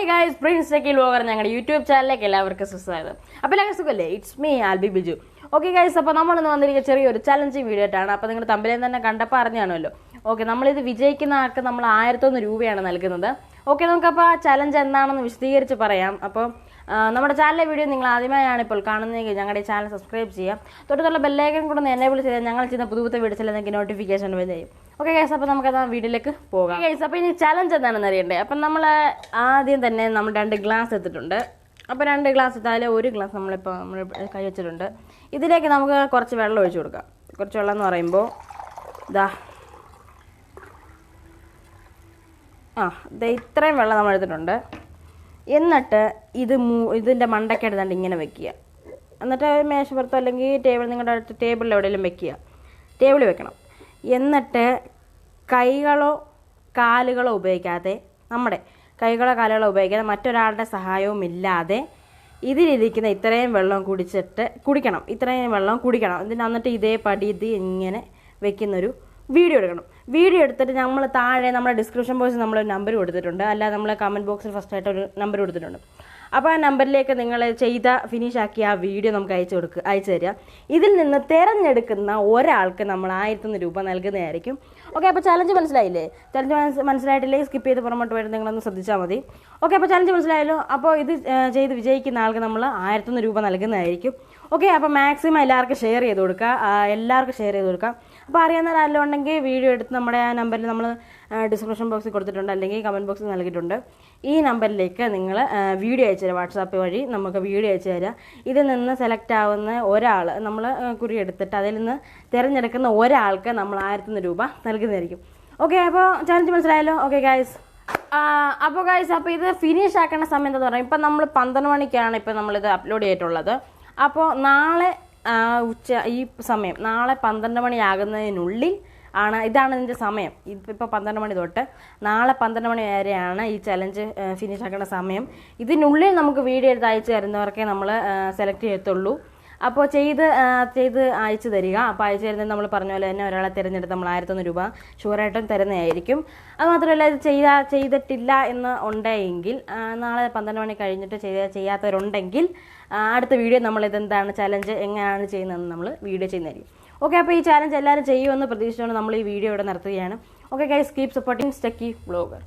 Hi guys Prince techy vlogger ഞങ്ങളുടെ YouTube ചാനലിലേക്ക് എല്ലാവർക്കും സുസ്വാഗതം. അപ്പോൾ എല്ലാവർക്കും സുഖമല്ലേ it's me Albi Biju okay guys അപ്പോൾ നമ്മളിന്ന് വന്നിരിക്കുന്ന ചെറിയൊരു ചലഞ്ചിങ് വീഡിയോ ആയിട്ടാണ്. അപ്പോൾ നിങ്ങൾ തമ്പിലേ തന്നെ കണ്ടപ്പോൾ അറിഞ്ഞാണല്ലോ. ഓക്കെ നമ്മളിത് വിജയിക്കുന്ന ആൾക്ക് നമ്മൾ ആയിരത്തൊന്ന് രൂപയാണ് നൽകുന്നത്. ഓക്കെ നമുക്കപ്പോൾ ആ ചലഞ്ച് എന്താണെന്ന് വിശദീകരിച്ച് പറയാം. അപ്പോൾ നമ്മുടെ ചാനലിലെ വീഡിയോ നിങ്ങൾ ആദ്യമായാണ് ഇപ്പോൾ കാണുന്നതെങ്കിൽ ഞങ്ങളുടെ ചാനൽ സബ്സ്ക്രൈബ് ചെയ്യാം തൊട്ടുള്ള ബെല്ലൈക്കൻ കൂടെ ഒന്ന് എനേബിൾ ചെയ്താൽ ഞങ്ങൾ ചെയ്യുന്ന പുതു പുതിയ വീഡിയോസിൽ നിങ്ങൾക്ക് നോട്ടിഫിക്കേഷൻ വരും. ഓക്കെ ഗൈസ് അപ്പോൾ നമുക്ക് ആ വീഡിയോയിലേക്ക് പോകാം. ഗൈസ് അപ്പോൾ ഇനി ചലഞ്ച് എന്താണെന്ന് അറിയണ്ടേ? അപ്പം നമ്മൾ ആദ്യം തന്നെ നമ്മൾ രണ്ട് ഗ്ലാസ് എടുത്തിട്ടുണ്ട്. അപ്പോൾ രണ്ട് ഗ്ലാസ് ഇട്ടാൽ ഒരു ഗ്ലാസ് നമ്മളിപ്പോൾ നമ്മൾ കൈ വെച്ചിട്ടുണ്ട്. ഇതിലേക്ക് നമുക്ക് കുറച്ച് വെള്ളം ഒഴിച്ചു കൊടുക്കാം. കുറച്ച് വെള്ളം എന്ന് പറയുമ്പോൾ ഇതാ ആ ഇത് ഇത്രയും വെള്ളം നമ്മൾ എടുത്തിട്ടുണ്ട്. എന്നിട്ട് ഇത് മൂ ഇതിന്റെ മണ്ടക്കെടുത്താണ്ട് ഇങ്ങനെ വെക്കുക. എന്നിട്ട് മേശപ്പുറത്തോ അല്ലെങ്കിൽ ടേബിൾ നിങ്ങളുടെ അടുത്ത് ടേബിളിൽ എവിടെയെങ്കിലും വെക്കുക. ടേബിളിൽ വെക്കണം. എന്നിട്ട് കൈകളോ കാലുകളോ ഉപയോഗിക്കാതെ നമ്മുടെ കൈകളോ കാലുകളോ ഉപയോഗിക്കാതെ മറ്റൊരാളുടെ സഹായവും ഇല്ലാതെ ഇതിലിരിക്കുന്ന ഇത്രയും വെള്ളം കുടിച്ചിട്ട് കുടിക്കണം. ഇത്രയും വെള്ളം കുടിക്കണം. എന്നിട്ട് ഇതേ പടി ഇത് ഇങ്ങനെ വെക്കുന്നൊരു വീഡിയോ എടുക്കണം. വീഡിയോ എടുത്തിട്ട് നമ്മൾ താഴെ നമ്മുടെ ഡിസ്ക്രിപ്ഷൻ ബോക്സിൽ നമ്മൾ നമ്പർ കൊടുത്തിട്ടുണ്ട്. അല്ലാതെ നമ്മൾ കമന്റ് ബോക്സിൽ ഫസ്റ്റ് ആയിട്ട് ഒരു നമ്പർ കൊടുത്തിട്ടുണ്ട്. അപ്പോൾ ആ നമ്പറിലേക്ക് നിങ്ങൾ ചെയ്ത ഫിനിഷ് ആക്കിയ ആ വീഡിയോ നമുക്ക് അയച്ചു കൊടുക്കുക അയച്ചു തരിക. ഇതിൽ നിന്ന് തിരഞ്ഞെടുക്കുന്ന ഒരാൾക്ക് നമ്മൾ ആയിരത്തൊന്ന് രൂപ നൽകുന്നതായിരിക്കും. ഓക്കെ അപ്പോൾ ചലഞ്ച് മനസ്സിലായില്ലേ? ചലഞ്ച് മനസ്സ് മനസ്സിലായിട്ടില്ലേ? സ്കിപ്പ് ചെയ്ത് പുറമോട്ട് വരുന്നത് നിങ്ങളൊന്ന് ശ്രദ്ധിച്ചാൽ മതി. ഓക്കെ അപ്പോൾ ചലഞ്ച് മനസ്സിലായല്ലോ? അപ്പോൾ ഇത് ചെയ്ത് വിജയിക്കുന്ന ആൾക്ക് നമ്മൾ ആയിരത്തൊന്ന് രൂപ നൽകുന്നതായിരിക്കും. ഓക്കെ അപ്പോൾ മാക്സിമം എല്ലാവർക്കും ഷെയർ ചെയ്ത് കൊടുക്കുക. എല്ലാവർക്കും ഷെയർ ചെയ്ത് കൊടുക്കുക. അപ്പോൾ അറിയാവുന്നവരെല്ലാം ഉണ്ടെങ്കിൽ വീഡിയോ എടുത്ത് നമ്മുടെ ആ നമ്പറിൽ നമ്മൾ ഡിസ്ക്രിപ്ഷൻ ബോക്സിൽ കൊടുത്തിട്ടുണ്ട്. അല്ലെങ്കിൽ കമന്റ് ബോക്സിൽ നൽകിയിട്ടുണ്ട്. ഈ നമ്പറിലേക്ക് നിങ്ങൾ വീഡിയോ അയച്ചു തരാം. വാട്സാപ്പ് വഴി നമുക്ക് വീഡിയോ അയച്ചു തരാം. ഇതിൽ നിന്ന് സെലക്ട് ആവുന്ന ഒരാൾ നമ്മൾ കുറി എടുത്തിട്ട് അതിൽ നിന്ന് തിരഞ്ഞെടുക്കുന്ന ഒരാൾക്ക് നമ്മൾ ആയിരത്തൊന്ന് രൂപ നൽകുന്നതായിരിക്കും. ഓക്കെ അപ്പോൾ ചാലഞ്ച് മനസ്സിലായല്ലോ? ഓക്കെ ഗായ്സ് അപ്പോൾ ഗായ്സ് അപ്പോൾ ഇത് ഫിനിഷ് ആക്കേണ്ട സമയം എന്താണെന്ന് പറഞ്ഞാൽ ഇപ്പം നമ്മൾ പന്ത്രണ്ട് മണിക്കാണ് ഇപ്പം നമ്മളിത് അപ്ലോഡ് ചെയ്തിട്ടുള്ളത്. അപ്പോൾ നാളെ ആ, ഉച്ച ഈ സമയം നാളെ പന്ത്രണ്ട് മണിയാകുന്നതിനുള്ളിൽ ആണ് ഇതാണ് ഇതിന്റെ സമയം. ഇപ്പോൾ പന്ത്രണ്ട് മണി തൊട്ട് നാളെ പന്ത്രണ്ട് മണി വരെയാണ് ഈ ചലഞ്ച് ഫിനിഷ് ആക്കേണ്ട സമയം. ഇതിനുള്ളിൽ നമുക്ക് വീഡിയോ എടുത്ത് അയച്ചു തരുന്നവർക്കേ നമ്മൾ സെലക്ട് ചെയ്യത്തുള്ളൂ. അപ്പോൾ ചെയ്ത് ചെയ്ത് അയച്ചു തരിക. അപ്പോൾ അയച്ചു തരുന്നത് നമ്മൾ പറഞ്ഞ പോലെ തന്നെ ഒരാളെ തിരഞ്ഞെടുത്ത് നമ്മൾ ആയിരത്തൊന്ന് രൂപ ഷുവറായിട്ടും തരുന്നതായിരിക്കും. അത് മാത്രമല്ല ഇത് ചെയ്താ ചെയ്തിട്ടില്ല എന്ന് ഉണ്ടെങ്കിൽ നാളെ പന്ത്രണ്ട് മണി കഴിഞ്ഞിട്ട് ചെയ്ത ചെയ്യാത്തവരുണ്ടെങ്കിൽ അടുത്ത വീഡിയോ നമ്മൾ ഇതെന്താണ് ചലഞ്ച് എങ്ങനെയാണ് ചെയ്യുന്നതെന്ന് നമ്മൾ വീഡിയോ ചെയ്യുന്നതായിരിക്കും. ഓക്കെ അപ്പോൾ ഈ ചാലഞ്ച് എല്ലാവരും ചെയ്യുമെന്ന് പ്രതീക്ഷിച്ചുകൊണ്ട് നമ്മൾ ഈ വീഡിയോ ഇവിടെ നിർത്തുകയാണ്. ഓക്കെ ഗൈസ് കീപ് സപ്പോർട്ടിങ് സ്റ്റക്കി വ്ളോഗർ